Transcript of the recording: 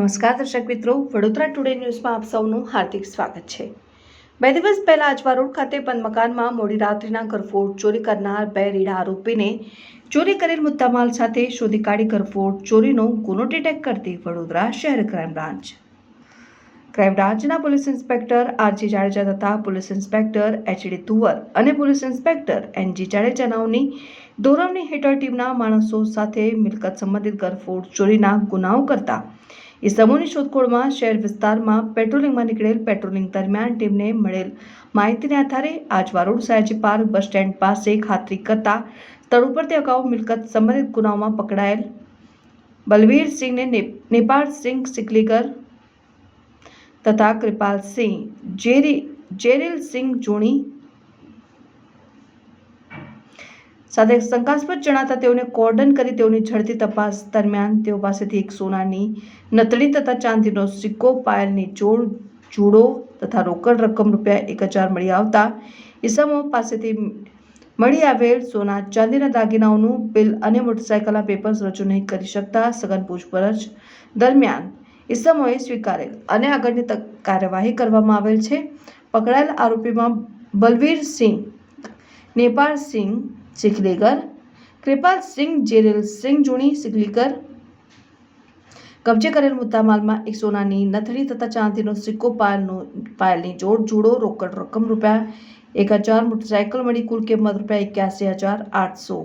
નમસ્કાર, દર્શક મિત્રો. વડોદરા ટુડે ન્યૂઝમાં આપ સૌનું હાર્દિક સ્વાગત છે. બે દિવસ પહેલા અજવા ખાતે બંધ મકાનમાં મોડી રાત્રિના ઘરફોડ ચોરી કરનાર બે રીડા આરોપીને ચોરી કરેલ મુદ્દામાલ સાથે શોધી કાઢી ઘરફોડ ચોરીનો ગુનો ડિટેક્ટ કરતી વડોદરા શહેર ક્રાઇમ બ્રાન્ચ ક્રાઇમ બ્રાન્ચના police inspector R G Jadeja તથા police inspector H D Tuvar અને પોલીસ ઇન્સ્પેક્ટર એનજી જાડેજાનાઓની દોરવણી હેઠળ ટીમના માણસો સાથે મિલકત સંબંધિત ઘરફોડ ચોરીના ગુનાઓ કરતા ઇસમોની શોધખોળમાં શહેર વિસ્તારમાં પેટ્રોલિંગમાં નીકળેલ પેટ્રોલિંગ દરમિયાન ટીમને મળેલ માહિતીને આધારે Ajwa road Sayaji park bus stand પાસે ખાતરી કરતા સ્થળ ઉપરથી અગાઉ મિલકત સંબંધિત ગુનાઓમાં પકડાયેલ બલવીરસિંહને નેપાળસિંહ સિકલીગર તથા કૃપાલસિંહ જેરી જેરીલસિંહ જોણી સાથે શંકાસ્પદ જણાતા તેઓને કોર્ડન કરી તેઓની ઝડપી તપાસ દરમિયાન તેઓ પાસેથી એક સોનાની નતડી તથા ચાંદીનો સિક્કો, પાયલની જોડ જુડો તથા રોકડ રકમ રૂપિયા એક હજાર મળી આવતા ઈસમો પાસેથી મળી આવેલ સોના, ચાંદીના દાગીનાઓનું બિલ અને મોટરસાયકલના પેપર્સ રજૂ નહીં કરી શકતા સઘન પૂછપરછ દરમિયાન ઈસમોએ સ્વીકારેલ અને આગળની કાર્યવાહી કરવામાં આવેલ છે. પકડાયેલ આરોપીમાં બલવીરસિંહ નેપાળસિંહ સિખલીગર કૃપાલસિંહ જેરેલસિંહ જૂની સિખલીગર કબજે કરેલ મુદ્દામાલમાં એક સોનાની નથડી તથા ચાંદીનો સિક્કો પાયલનો, પાયલની જોડ, જોડો, રોકડ રકમ રૂપિયા એક હજાર, મોટરસાયકલ મળી કુલ કિંમત રૂપિયા એક્યાસી હજાર આઠસો.